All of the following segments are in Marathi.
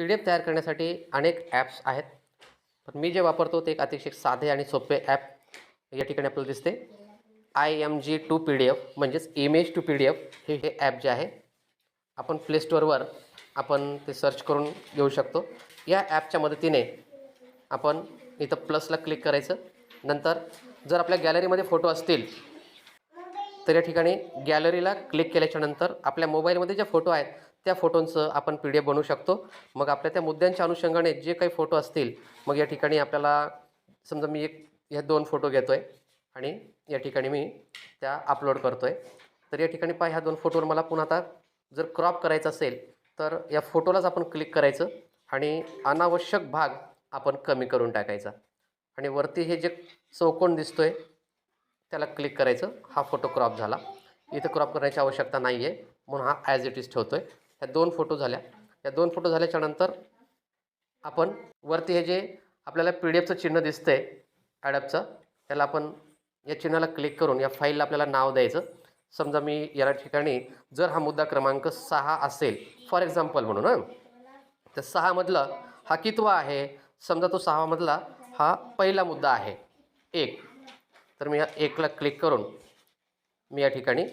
पी डी एफ तयार करण्यासाठी अनेक ॲप्स आहेत. पण मी जे वापरतो ते एक अतिशय साधे आणि सोपे ॲप या ठिकाणी आपल्याला दिसते. I M G to P D F म्हणजेच image to P D F हे हे ॲप जे आहे आपण प्ले स्टोअरवर आपण ते सर्च करून घेऊ शकतो. या ॲपच्या मदतीने आपण इथं प्लसला क्लिक करायचं. नंतर जर आपल्या गॅलरीमध्ये फोटो असतील तर या ठिकाणी गॅलरीला क्लिक केल्याच्यानंतर आपल्या मोबाईलमध्ये जे फोटो आहेत त्या फोटोंचं आपण पी डी एफ बनवू शकतो. मग आपल्या त्या मुद्द्यांच्या अनुषंगाने जे काही फोटो असतील मग या ठिकाणी आपल्याला समजा मी एक ह्या दोन फोटो घेतो आहे आणि या ठिकाणी मी त्या अपलोड करतो आहे तर या ठिकाणी पहा ह्या दोन फोटोवर मला पुन्हा आता जर क्रॉप करायचं असेल तर या फोटोलाच आपण क्लिक करायचं आणि अनावश्यक भाग आपण कमी करून टाकायचा. आणि वरती हे जे चौकोन दिसतो आहे त्याला क्लिक करायचं. हा फोटो क्रॉप झाला. इथं क्रॉप करण्याची आवश्यकता नाही आहे म्हणून हा ॲज इट इज ठेवतो आहे ह्या दोन फोटो झाल्या. या दोन फोटो झाल्याच्यानंतर आपण वरती हे जे आपल्याला पी डी एफचं चिन्ह दिसतंय ॲडॅपचं त्याला आपण या चिन्हाला क्लिक करून या फाईलला आपल्याला नाव द्यायचं. समजा मी या ठिकाणी जर हा मुद्दा क्रमांक सहा असेल फॉर एक्झाम्पल म्हणून हां. तर सहामधलं हा कितवा आहे? समजा तो सहामधला हा पहिला मुद्दा आहे. एक. तर मी या एकला क्लिक करून मी या ठिकाणी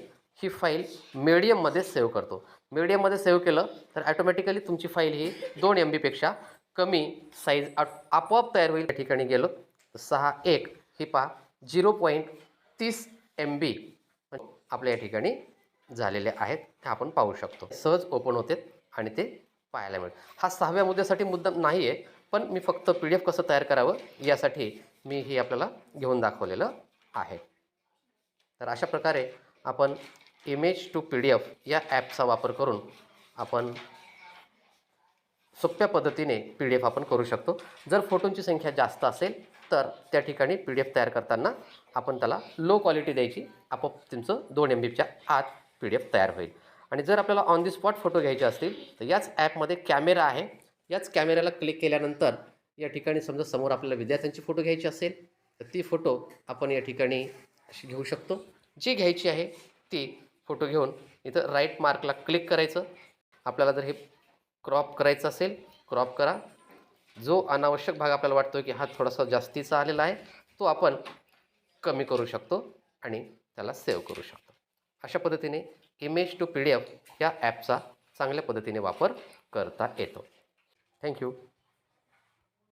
ही फाईल मीडियममध्ये सेव्ह करतो. मीडियममध्ये सेव्ह केलं तर ॲटोमॅटिकली तुमची फाईल ही दोन एम बीपेक्षा कमी साईज आपोआप तयार होईल. या ठिकाणी गेलो तर सहा एक ही पहा झिरो पॉईंट तीस एम बी आपल्या या ठिकाणी झालेले आहेत. ते आपण पाहू शकतो. सहज ओपन होते आणि ते पाहायला मिळेल. हा सहाव्या मुद्द्यासाठी मुद्दा नाही आहे पण मी फक्त पी डी एफ कसं तयार करावं यासाठी मी हे आपल्याला घेऊन दाखवलेलं आहे. तर अशा प्रकारे आपण image to P D F या ॲपचा वापर करून आपण सोप्या पद्धतीने पी डी एफ आपण करू शकतो. जर फोटोंची संख्या जास्त असेल तर त्या ठिकाणी पी डी एफ तयार करताना आपण त्याला लो क्वालिटी द्यायची. आपोआप तुमचं दोन एम बीच्या आत पी डी एफ तयार होईल. आणि जर आपल्याला ऑन दी स्पॉट फोटो घ्यायचे असतील तर याच ॲपमध्ये कॅमेरा आहे. याच कॅमेऱ्याला क्लिक केल्यानंतर या ठिकाणी समजा समोर आपल्याला विद्यार्थ्यांची फोटो घ्यायची असेल तर ती फोटो आपण या ठिकाणी अशी घेऊ शकतो. जी घ्यायची आहे ती फोटो घेऊन इथं राईट मार्कला क्लिक करायचं. आपल्याला जर हे क्रॉप करायचं असेल क्रॉप करा. जो अनावश्यक भाग आपल्याला वाटतो की हा थोडासा जास्तीचा आलेला आहे तो आपण कमी करू शकतो आणि त्याला सेव्ह करू शकतो. अशा पद्धतीने image to P D F या ॲपचा चांगल्या पद्धतीने वापर करता येतो. थँक्यू